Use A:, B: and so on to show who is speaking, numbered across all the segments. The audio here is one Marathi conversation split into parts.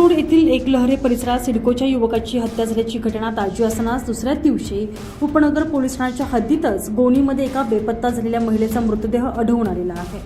A: रोड येथील एक लहरे परिसरात सिडकोच्या युवकाची हत्या झाल्याची घटना ताजी असतानाच दुसऱ्या दिवशी उपनगर पोलीस ठाण्याच्या हद्दीतच गोणीमध्ये एका बेपत्ता झालेल्या महिलेचा मृतदेह आढळून आलेला आहे.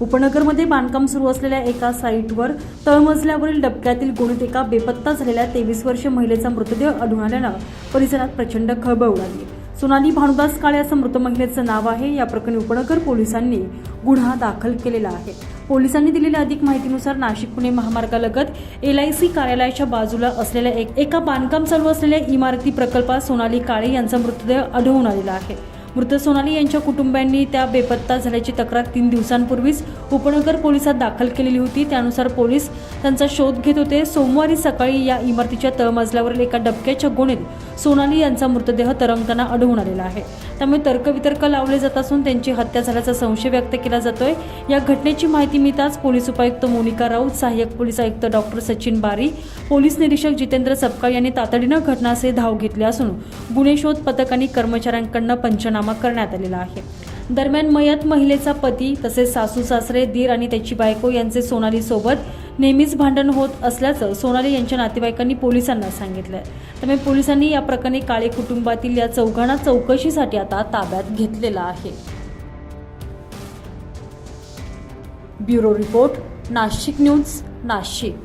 A: उपनगरमध्ये बांधकाम सुरू असलेल्या एका साईटवर तळमजल्यावरील डबक्यातील गोणीत एका बेपत्ता झालेल्या तेवीस वर्षीय महिलेचा मृतदेह आढळून आल्यानं परिसरात प्रचंड खळबळ उडाली. सोनाली भानुदास काळे असं मृत महिलेचं नाव आहे. या प्रकरणी उपनगर पोलिसांनी गुन्हा दाखल केलेला आहे. पोलिसांनी दिलेल्या अधिक माहितीनुसार नाशिक पुणे महामार्गालगत एल आय सी कार्यालयाच्या बाजूला असलेल्या एक एका बांधकाम चालू असलेल्या इमारती प्रकल्पात सोनाली काळे यांचा मृतदेह आढळून आलेला आहे. मृत सोनाली यांच्या कुटुंबियांनी त्या बेपत्ता झाल्याची तक्रार तीन दिवसांपूर्वीच उपनगर पोलिसात दाखल केलेली होती. त्यानुसार पोलीस त्यांचा शोध घेत होते. सोमवारी सकाळी या इमारतीच्या तळमजल्यावरील एका डबक्याच्या गोणीत सोनाली यांचा मृतदेह तरंगताना आढळून आलेला आहे. त्यामुळे तर्कवितर्क लावले जात असून त्यांची हत्या झाल्याचा संशय व्यक्त केला जातोय. या घटनेची माहिती मिळताच पोलीस उपायुक्त मोनिका राऊत सहाय्यक पोलीस आयुक्त डॉक्टर सचिन बारी पोलीस निरीक्षक जितेंद्र सपकाळ यांनी तातडीनं घटनास्थळी धाव घेतली असून गुन्हे शोध पथक आणि कर्मचाऱ्यांकडनं पंचनामा करण्यात आलेला आहे. दरम्यान मयत महिलेचा पती तसेच सासू सासरे दीर आणि त्याची बायको यांचे सोनाली सोबत नेहमीच भांडण होत असल्याचं सोनाली यांच्या नातेवाईकांनी पोलिसांना सांगितलंय. त्यामुळे पोलिसांनी या प्रकरणी काळे कुटुंबातील या चौघांना चौकशीसाठी आता ताब्यात घेतलेला आहे. Bureau report Nashik news Nashik.